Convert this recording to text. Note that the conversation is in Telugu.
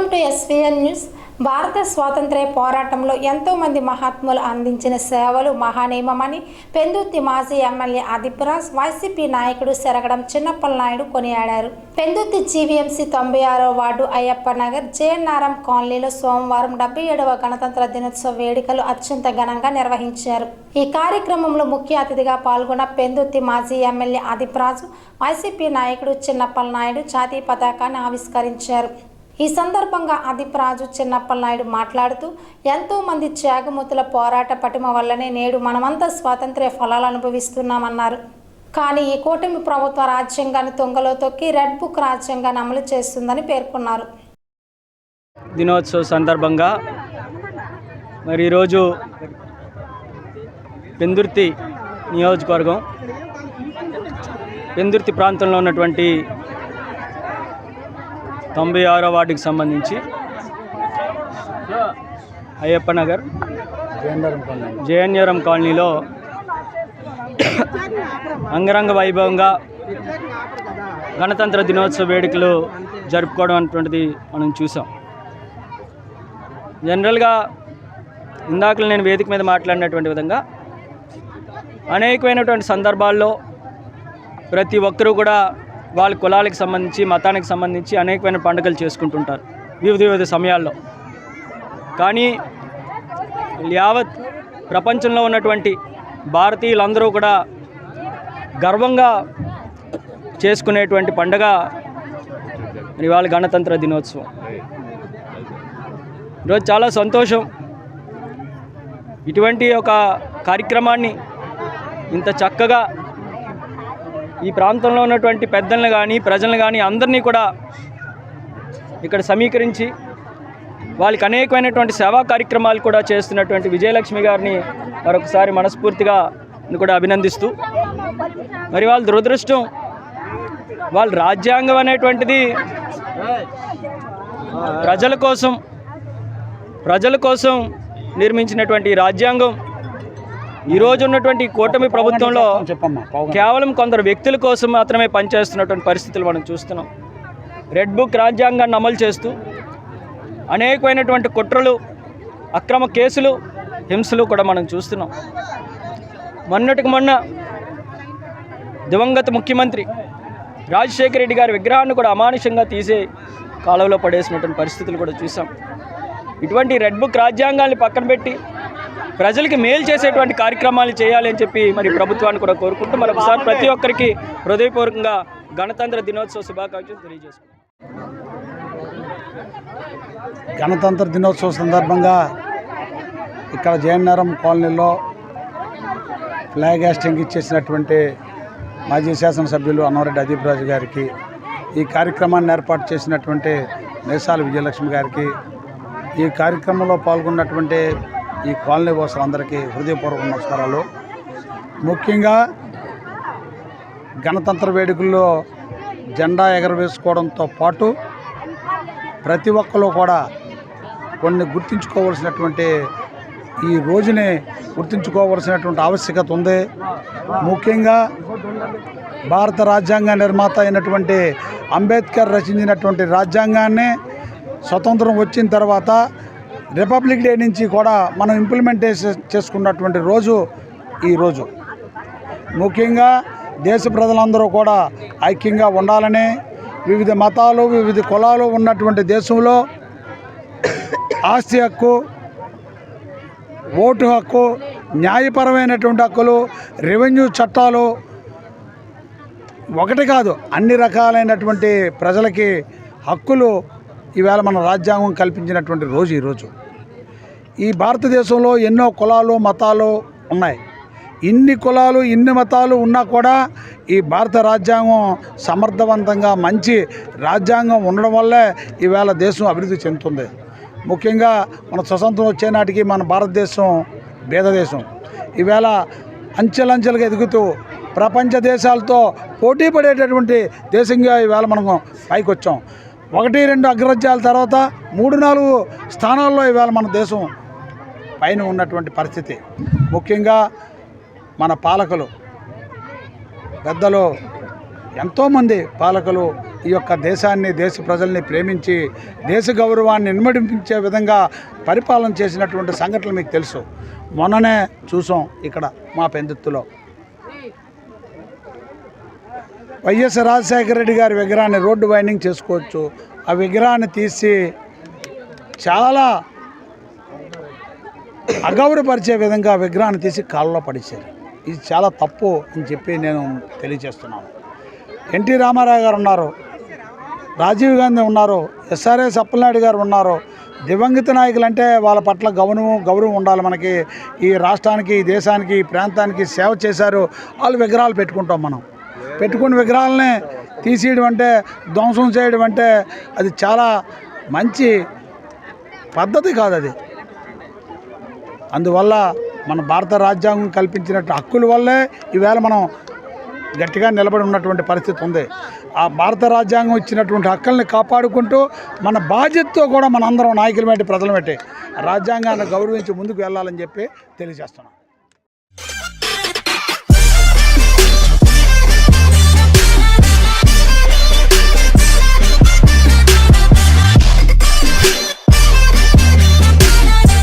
వెల్కమ్ టు ఎస్విఎన్ న్యూస్ భారత స్వాతంత్ర్య పోరాటంలో ఎంతోమంది మహాత్ములు అందించిన సేవలు మహానేమమని పెందుర్తి మాజీ ఎమ్మెల్యే ఆదిపురాజ్ వైసీపీ నాయకుడు సెరగడం చిన్నప్పల నాయుడు కొనియాడారు. పెందుర్తి జీవీఎంసీ తొంభై ఆరో వార్డు అయ్యప్ప నగర్ జేఎన్ఆర్ఎం కాలనీలో సోమవారం డెబ్బై ఏడవ గణతంత్ర దినోత్సవ వేడుకలు అత్యంత ఘనంగా నిర్వహించారు. ఈ కార్యక్రమంలో ముఖ్య అతిథిగా పాల్గొన్న పెందుర్తి మాజీ ఎమ్మెల్యే ఆదిపురాజు వైసీపీ నాయకుడు చిన్నప్పల నాయుడు జాతీయ పతాకాన్ని ఆవిష్కరించారు. ఈ సందర్భంగా అదిపరాజు చిన్నప్పలనాయుడు మాట్లాడుతూ ఎంతో మంది త్యాగమూతుల పోరాట పటిమ వల్లనే నేడు మనమంతా స్వాతంత్ర్య ఫలాలు అనుభవిస్తున్నామన్నారు. కానీ ఈ కూటమి ప్రభుత్వ రాజ్యాంగాన్ని తొంగలో తొక్కి రెడ్ బుక్ రాజ్యాంగాన్ని అమలు చేస్తుందని పేర్కొన్నారు. దినోత్సవ సందర్భంగా మరి ఈరోజు పెందుర్తి నియోజకవర్గం పెందుర్తి ప్రాంతంలో ఉన్నటువంటి తొంభై ఆరో వార్డుకి సంబంధించి అయ్యప్ప నగర్ జేఎన్ఆర్ఎం కాలనీలో అంగరంగ వైభవంగా గణతంత్ర దినోత్సవ వేడుకలు జరుపుకోవడం అటువంటిది మనం చూసాం. జనరల్గా ఇందాకలు నేను వేదిక మీద మాట్లాడినటువంటి విధంగా అనేకమైనటువంటి సందర్భాల్లో ప్రతి ఒక్కరూ కూడా వాళ్ళ కులాలకు సంబంధించి మతానికి సంబంధించి అనేకమైన పండుగలు చేసుకుంటుంటారు వివిధ వివిధ సమయాల్లో. కానీ యావత్ ప్రపంచంలో ఉన్నటువంటి భారతీయులందరూ కూడా గర్వంగా చేసుకునేటువంటి పండుగ మరి ఇవాళ గణతంత్ర దినోత్సవం. ఈరోజు చాలా సంతోషం. ఇటువంటి ఒక కార్యక్రమాన్ని ఇంత చక్కగా ఈ ప్రాంతంలో ఉన్నటువంటి పెద్దలను కానీ ప్రజలను కానీ అందరినీ కూడా ఇక్కడ సమీకరించి వాళ్ళకి అనేకమైనటువంటి సేవా కార్యక్రమాలు కూడా చేస్తున్నటువంటి విజయలక్ష్మి గారిని మరొకసారి మనస్ఫూర్తిగా కూడా అభినందిస్తూ మరి వాళ్ళ దురదృష్టం వాళ్ళ రాజ్యాంగం అనేటువంటిది ప్రజల కోసం ప్రజల కోసం నిర్మించినటువంటి రాజ్యాంగం. ఈరోజు ఉన్నటువంటి కూటమి ప్రభుత్వంలో కేవలం కొందరు వ్యక్తుల కోసం మాత్రమే పనిచేస్తున్నటువంటి పరిస్థితులు మనం చూస్తున్నాం. రెడ్ బుక్ రాజ్యాంగాన్ని అమలు చేస్తూ అనేకమైనటువంటి కుట్రలు అక్రమ కేసులు హింసలు కూడా మనం చూస్తున్నాం. మొన్నటికి మొన్న దివంగత ముఖ్యమంత్రి రాజశేఖర రెడ్డి గారి విగ్రహాన్ని కూడా అమానుషంగా తీసే కాలువలో పడేసినటువంటి పరిస్థితులు కూడా చూసాం. ఇటువంటి రెడ్ బుక్ రాజ్యాంగాల్ని పక్కన పెట్టి ప్రజలకి మేలు చేసేటువంటి కార్యక్రమాలు చేయాలి అని చెప్పి మరి ప్రభుత్వాన్ని కూడా కోరుకుంటూ మరొకసారి ప్రతి ఒక్కరికి హృదయపూర్వకంగా గణతంత్ర దినోత్సవ శుభాకాంక్షలు తెలియజేసుకుంటాం గణతంత్ర దినోత్సవం సందర్భంగా ఇక్కడ జయన్నరం కాలనీలో ఫ్లాగ్ హాస్టింగ్ ఇచ్చేసినటువంటి మాజీ శాసనసభ్యులు అన్నారెడ్డి అదీప్ రాజు గారికి ఈ కార్యక్రమాన్ని ఏర్పాటు చేసినటువంటి నేసాల విజయలక్ష్మి గారికి ఈ కార్యక్రమంలో పాల్గొన్నటువంటి ఈ కాలనీ వాసులందరికీ హృదయపూర్వక నమస్కారాలు. ముఖ్యంగా గణతంత్ర వేడుకల్లో జెండా ఎగరవేసుకోవడంతో పాటు ప్రతి ఒక్కరు కూడా కొన్ని గుర్తుంచుకోవాల్సినటువంటి ఈ రోజుని గుర్తుంచుకోవాల్సినటువంటి ఆవశ్యకత ఉంది. ముఖ్యంగా భారత రాజ్యాంగ నిర్మాత అయినటువంటి అంబేద్కర్ రచించినటువంటి రాజ్యాంగాన్ని స్వతంత్రం వచ్చిన తర్వాత రిపబ్లిక్ డే నుంచి కూడా మనం ఇంప్లిమెంటేషన్ చేసుకున్నటువంటి రోజు ఈ రోజు. ముఖ్యంగా దేశ ప్రజలందరూ కూడా ఐక్యంగా ఉండాలని వివిధ మతాలు వివిధ కులాలు ఉన్నటువంటి దేశంలో ఆస్తి హక్కు ఓటు హక్కు న్యాయపరమైనటువంటి హక్కులు రెవెన్యూ చట్టాలు ఒకటి కాదు అన్ని రకాలైనటువంటి ప్రజలకి హక్కులు ఈవేళ మన రాజ్యాంగం కల్పించినటువంటి రోజు ఈరోజు ఈ భారతదేశంలో ఎన్నో కులాలు మతాలు ఉన్నాయి. ఇన్ని కులాలు ఇన్ని మతాలు ఉన్నా కూడా ఈ భారత రాజ్యాంగం సమర్థవంతంగా మంచి రాజ్యాంగం ఉండడం వల్లే ఈవేళ దేశం అభివృద్ధి చెందుతుంది. ముఖ్యంగా మన స్వతంత్రం వచ్చే నాటికి మన భారతదేశం భేద దేశం ఈవేళ అంచెలంచెలుగా ఎదుగుతూ ప్రపంచ దేశాలతో పోటీ పడేటటువంటి దేశంగా ఈవేళ మనం పైకి వచ్చాం ఒకటి రెండు అగ్రరాజ్యాల తర్వాత మూడు నాలుగు స్థానాల్లో ఈవేళ మన దేశం పైన ఉన్నటువంటి పరిస్థితి. ముఖ్యంగా మన పాలకులు పెద్దలు ఎంతోమంది పాలకులు ఈ యొక్క దేశాన్ని దేశ ప్రజల్ని ప్రేమించి దేశ గౌరవాన్ని ఇన్మడింపించే విధంగా పరిపాలన చేసినటువంటి సంఘటనలు మీకు తెలుసు. మొన్ననే చూసాం ఇక్కడ మా పెందుత్తులో. వైఎస్ రాజశేఖర రెడ్డి గారి విగ్రహాన్ని రోడ్డు వైండింగ్ చేసుకోవచ్చు. ఆ విగ్రహాన్ని తీసి చాలా అగౌరవపరిచే విధంగా విగ్రహాన్ని తీసి కాళ్ళలో పడేశారు. ఇది చాలా తప్పు అని చెప్పి నేను తెలియజేస్తున్నాను. ఎన్టీ రామారావు గారు ఉన్నారు రాజీవ్ గాంధీ ఉన్నారు ఎస్ఆర్ఎస్ అప్పలనాయుడు గారు ఉన్నారు. దివంగత నాయకులు అంటే వాళ్ళ పట్ల గౌరవం గౌరవం ఉండాలి మనకి. ఈ రాష్ట్రానికి ఈ దేశానికి ఈ ప్రాంతానికి సేవ చేశారు. వాళ్ళు విగ్రహాలు పెట్టుకుంటాం మనం. పెట్టుకున్న విగ్రహాలని తీసేయడం అంటే ధ్వంసం చేయడం అంటే అది చాలా మంచి పద్ధతి కాదు అది. అందువల్ల మన భారత రాజ్యాంగం కల్పించినట్టు హక్కుల వల్లే ఈవేళ మనం గట్టిగా నిలబడి ఉన్నటువంటి పరిస్థితి ఉంది. ఆ భారత రాజ్యాంగం ఇచ్చినటువంటి హక్కుల్ని కాపాడుకుంటూ మన బాధ్యతతో కూడా మనందరం నాయకులు పెట్టి ప్రజలు పెట్టి రాజ్యాంగాన్ని గౌరవించి ముందుకు వెళ్ళాలని చెప్పి తెలియజేస్తున్నాం.